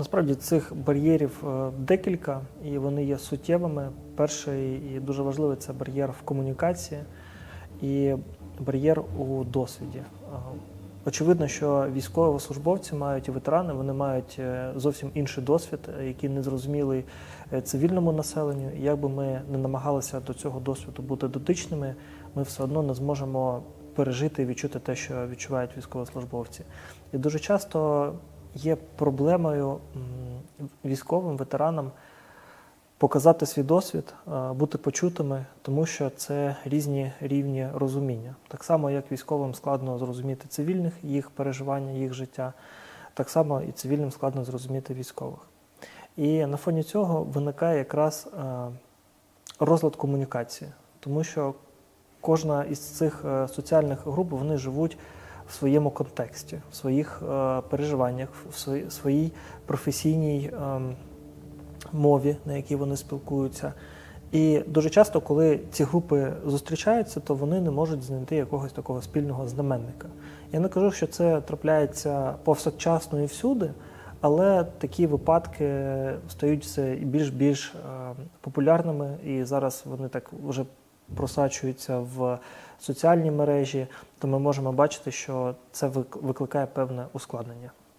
Насправді цих бар'єрів е, декілька, і вони є суттєвими. Перший і дуже важливий це бар'єр в комунікації і бар'єр у досвіді. Е, Очевидно, що військовослужбовці мають і ветерани, вони мають е, зовсім інший досвід, який не зрозумілий цивільному населенню. І як би ми не намагалися до цього досвіду бути дотичними, ми все одно не зможемо пережити і відчути те, що відчувають військовослужбовці. І дуже часто є проблемою військовим ветеранам показати свій досвід, е, бути почутими, тому що це різні рівні розуміння. Так само, як військовим складно зрозуміти цивільних, їх переживання, їх життя, так само і цивільним складно зрозуміти військових. І на фоні цього виникає якраз е, розлад комунікації, тому що кожна із цих е, соціальних груп вони живуть в своєму контексті, в своїх е, переживаннях, в своїй, своїй професійній ем, мові, на якій вони спілкуються. І дуже часто, коли ці групи зустрічаються, то вони не можуть знайти якогось такого спільного знаменника. Я не кажу, що це трапляється повсякчасно і всюди, але такі випадки стають все більш більш популярними, і зараз вони так вже просачуються в соціальні мережі, то ми можемо бачити, що це вик- викликає певне ускладнення.